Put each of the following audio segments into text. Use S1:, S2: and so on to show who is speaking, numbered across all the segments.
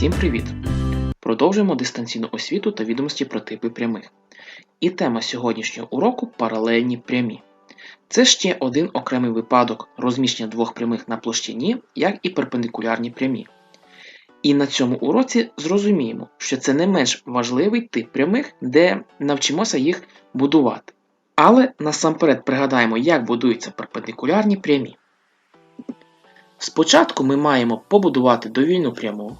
S1: Всім привіт! Продовжуємо дистанційну освіту та відомості про типи прямих. І тема сьогоднішнього уроку паралельні прямі. Це ще один окремий випадок розміщення двох прямих на площині, як і перпендикулярні прямі. І на цьому уроці зрозуміємо, що це не менш важливий тип прямих, де навчимося їх будувати. Але насамперед пригадаємо, як будуються перпендикулярні прямі. Спочатку ми маємо побудувати довільну пряму,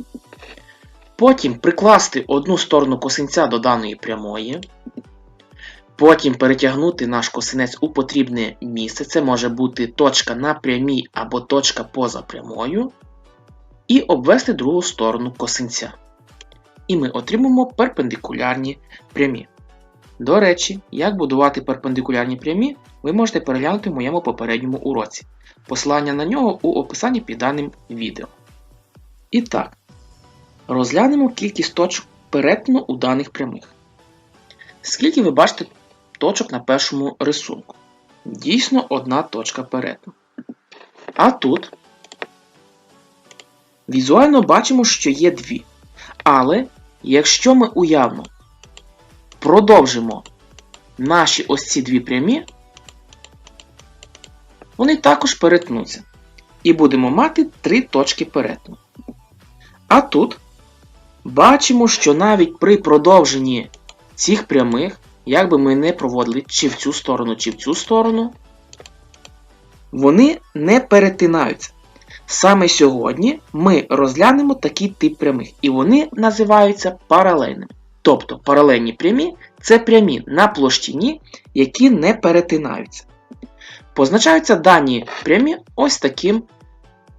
S1: потім прикласти одну сторону косинця до даної прямої, потім перетягнути наш косинець у потрібне місце, це може бути точка на прямій або точка поза прямою, і обвести другу сторону косинця. І ми отримаємо перпендикулярні прямі. До речі, як будувати перпендикулярні прямі, ви можете переглянути в моєму попередньому уроці. Посилання на нього у описанні під даним відео. І так, розглянемо кількість точок перетину у даних прямих. Скільки ви бачите точок на першому рисунку? Дійсно одна точка перетину. А тут візуально бачимо, що є дві. Але якщо ми уявно продовжимо наші ось ці дві прямі, вони також перетнуться. І будемо мати три точки перетину. А тут бачимо, що навіть при продовженні цих прямих, як би ми не проводили чи в цю сторону, чи в цю сторону, вони не перетинаються. Саме сьогодні ми розглянемо такий тип прямих, і вони називаються паралельними. Тобто паралельні прямі це прямі на площині, які не перетинаються. Позначаються дані прямі ось таким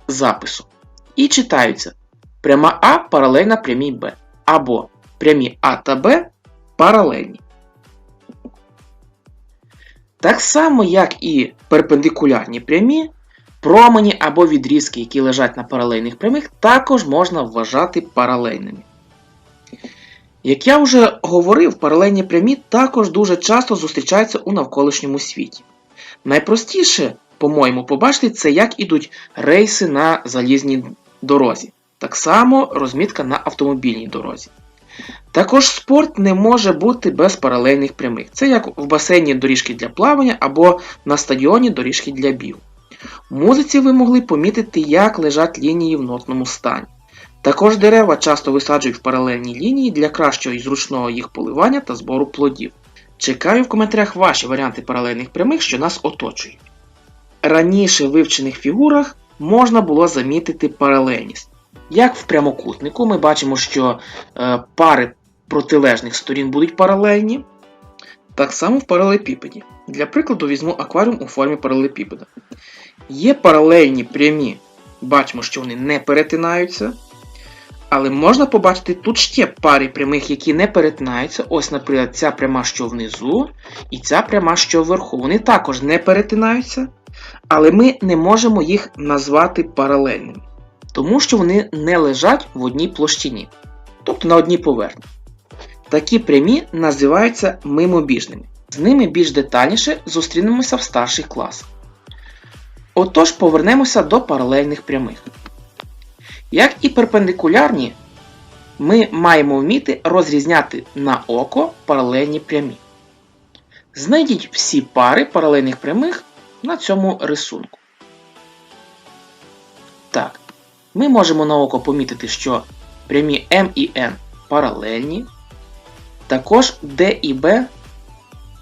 S1: записом. І читаються пряма А паралельна прямій Б. Або прямі А та Б паралельні. Так само, як і перпендикулярні прямі, промені або відрізки, які лежать на паралельних прямих, також можна вважати паралельними. Як я вже говорив, паралельні прямі також дуже часто зустрічаються у навколишньому світі. Найпростіше, по-моєму, побачити це, як ідуть рейси на залізній дорозі. Так само розмітка на автомобільній дорозі. Також спорт не може бути без паралельних прямих. Це як в басейні доріжки для плавання або на стадіоні доріжки для бігу. В музиці ви могли помітити, як лежать лінії в нотному стані. Також дерева часто висаджують в паралельні лінії для кращого і зручного їх поливання та збору плодів. Чекаю в коментарях ваші варіанти паралельних прямих, що нас оточують. Раніше в вивчених фігурах можна було замітити паралельність. Як в прямокутнику, ми бачимо, що е, пари протилежних сторін будуть паралельні. Так само в паралелепіпеді. Для прикладу, візьму акваріум у формі паралелепіпеда. Є паралельні прямі, бачимо, що вони не перетинаються. Але можна побачити тут ще пари прямих, які не перетинаються. Ось, наприклад, ця пряма, що внизу, і ця пряма, що вверху. Вони також не перетинаються, але ми не можемо їх назвати паралельними. Тому що вони не лежать в одній площині, тобто на одній поверхні. Такі прямі називаються мимобіжними. З ними більш детальніше зустрінемося в старших класах. Отож, повернемося до паралельних прямих. Як і перпендикулярні, ми маємо вміти розрізняти на око паралельні прямі. Знайдіть всі пари паралельних прямих на цьому рисунку. Так, ми можемо на око помітити, що прямі М і N паралельні. Також D і B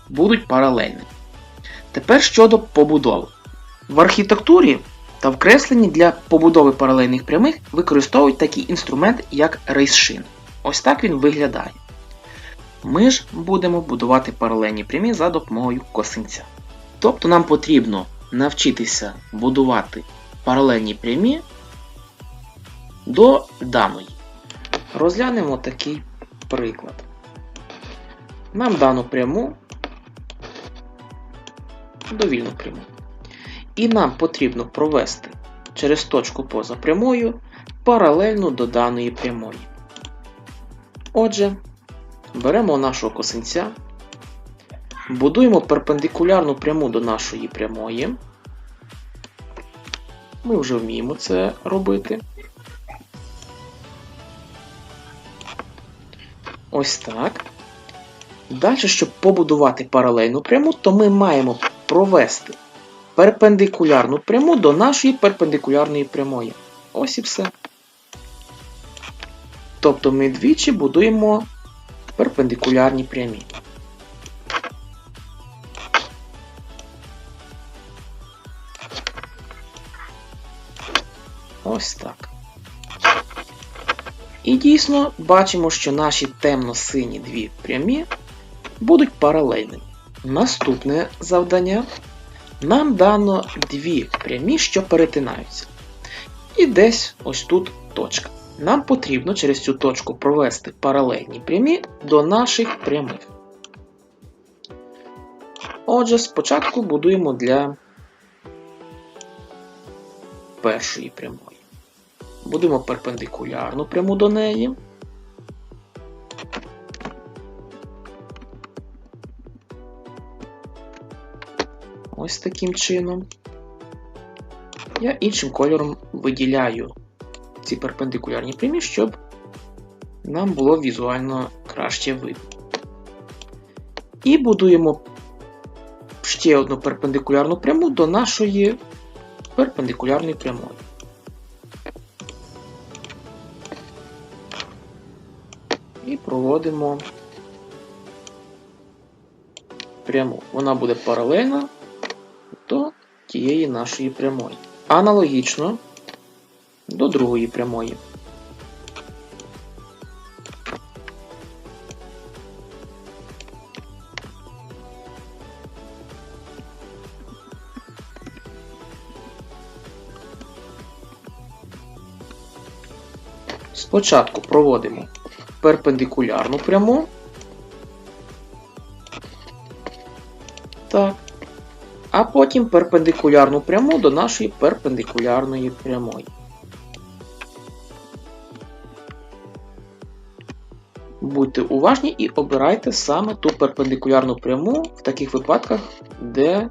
S1: будуть паралельні. Тепер щодо побудови. В архітектурі та в кресленні для побудови паралельних прямих використовують такий інструмент, як рейсшин. Ось так він виглядає. Ми ж будемо будувати паралельні прямі за допомогою косинця. Тобто нам потрібно навчитися будувати паралельні прямі до даної. Розглянемо такий приклад. Нам дану пряму довільну пряму. І нам потрібно провести через точку поза прямою паралельно до даної прямої. Отже, беремо нашого косинця, будуємо перпендикулярну пряму до нашої прямої. Ми вже вміємо це робити. Ось так. Далі, щоб побудувати паралельну пряму, то ми маємо провести перпендикулярну пряму до нашої перпендикулярної прямої. Ось і все. Тобто ми двічі будуємо перпендикулярні прямі. Ось так. І дійсно бачимо, що наші темно-сині дві прямі будуть паралельними. Наступне завдання. Нам дано дві прямі, що перетинаються. І десь ось тут точка. Нам потрібно через цю точку провести паралельні прямі до наших прямих. Отже, спочатку будуємо для першої прямої. Будемо перпендикулярну пряму до неї. Ось таким чином. Я іншим кольором виділяю ці перпендикулярні прямі, щоб нам було візуально краще видно. І будуємо ще одну перпендикулярну пряму до нашої перпендикулярної прямої. Проводимо пряму. Вона буде паралельна до тієї нашої прямої. Аналогічно до другої прямої. Спочатку проводимо перпендикулярну пряму. Так. А потім перпендикулярну пряму до нашої перпендикулярної прямої. Будьте уважні і обирайте саме ту перпендикулярну пряму в таких випадках, де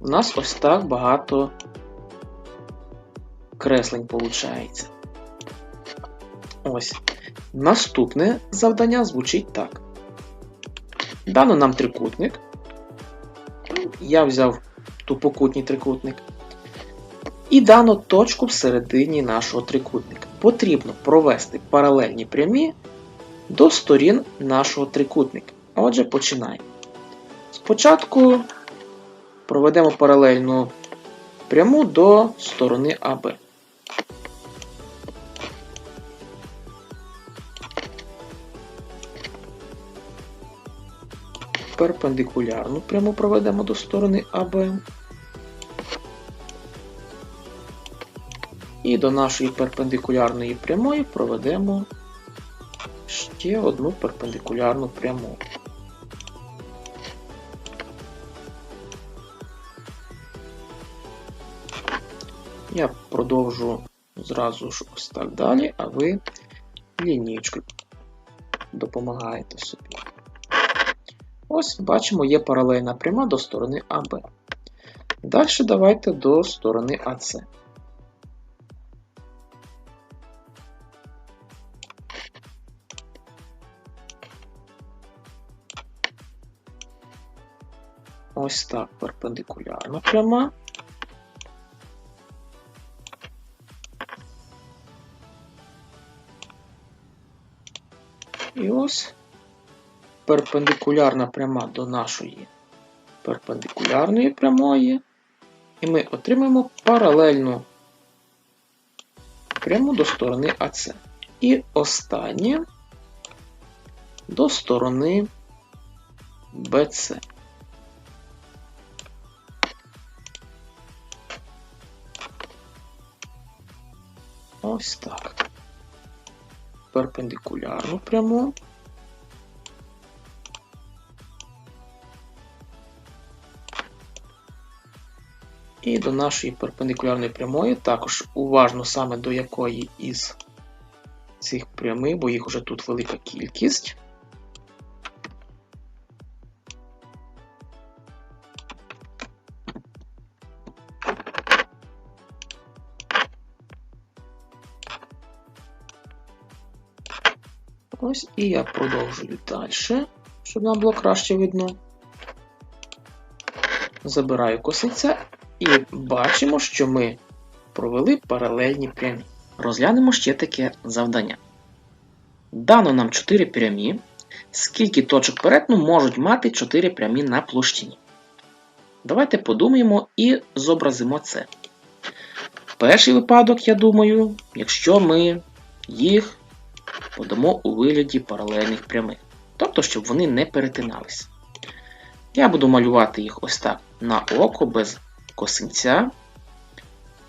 S1: у нас ось так багато креслень виходить. Ось. Наступне завдання звучить так. Дано нам трикутник. Я взяв тупокутній трикутник. І дано точку всередині нашого трикутника. Потрібно провести паралельні прямі до сторін нашого трикутника. Отже, починаємо. Спочатку проведемо паралельну пряму до сторони АБ. Перпендикулярну пряму проведемо до сторони АБ. І до нашої перпендикулярної прямої проведемо ще одну перпендикулярну пряму. Я продовжу зразу ж ось так далі, а ви лінійкою допомагаєте собі. Ось, бачимо, є паралельна пряма до сторони АБ. Далі давайте до сторони АС. Ось так перпендикулярна пряма. І ось перпендикулярна пряма до нашої перпендикулярної прямої. І ми отримаємо паралельну пряму до сторони АС. І останнє до сторони БЦ. Ось так. Перпендикулярну пряму. І до нашої перпендикулярної прямої, також уважно саме до якої із цих прямих, бо їх уже тут велика кількість. Ось і я продовжую далі, щоб нам було краще видно. Забираю косинця і бачимо, що ми провели паралельні прямі. Розглянемо ще таке завдання. Дано нам 4 прямі. Скільки точок перетину можуть мати 4 прямі на площині? Давайте подумаємо і зобразимо це. Перший випадок, я думаю, якщо ми їх подамо у вигляді паралельних прямих. Тобто, щоб вони не перетиналися. Я буду малювати їх ось так на око без косинця.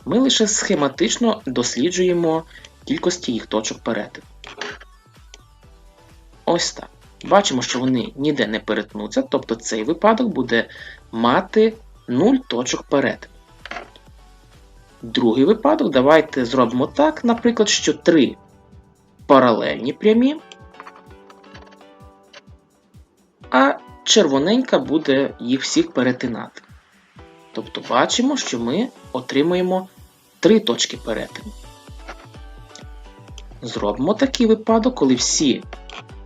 S1: Ми лише схематично досліджуємо кількості їх точок перетину. Ось так. Бачимо, що вони ніде не перетнуться, тобто цей випадок буде мати 0 точок перетину. Другий випадок, давайте зробимо так, наприклад, що 3 паралельні прямі, а червоненька буде їх всіх перетинати. Тобто бачимо, що ми отримаємо 3 точки перетину. Зробимо такий випадок, коли всі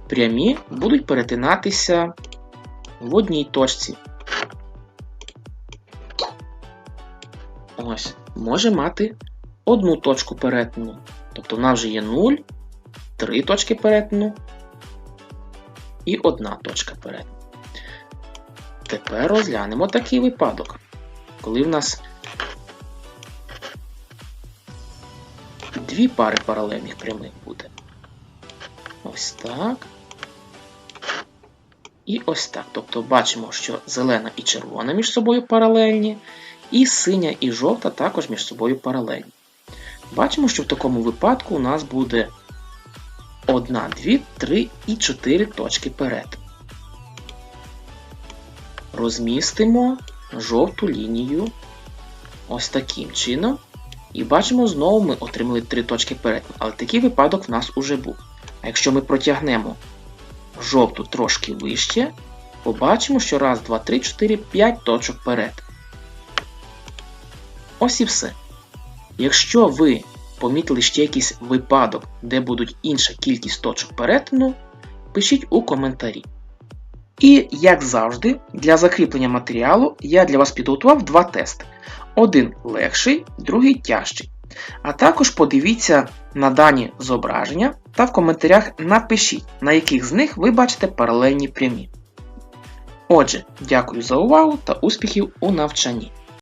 S1: прямі будуть перетинатися в одній точці. Ось, може мати одну точку перетину. Тобто в нас вже є 0, 3 точки перетину і одна точка перетину. Тепер розглянемо такий випадок, коли в нас дві пари паралельних прямих буде. Ось так. І ось так. Тобто бачимо, що зелена і червона між собою паралельні, і синя і жовта також між собою паралельні. Бачимо, що в такому випадку у нас буде 1, 2, 3 і 4 точки перетину. Розмістимо жовту лінію ось таким чином. І бачимо, знову ми отримали 3 точки перетину. Але такий випадок в нас уже був. А якщо ми протягнемо жовту трошки вище, побачимо, що раз, 2, 3, 4, 5 точок перетину. Ось і все. Якщо ви помітили ще якийсь випадок, де будуть інша кількість точок перетину, пишіть у коментарі. І, як завжди, для закріплення матеріалу я для вас підготував два тести. Один легший, другий тяжчий. А також подивіться на дані зображення та в коментарях напишіть, на яких з них ви бачите паралельні прямі. Отже, дякую за увагу та успіхів у навчанні!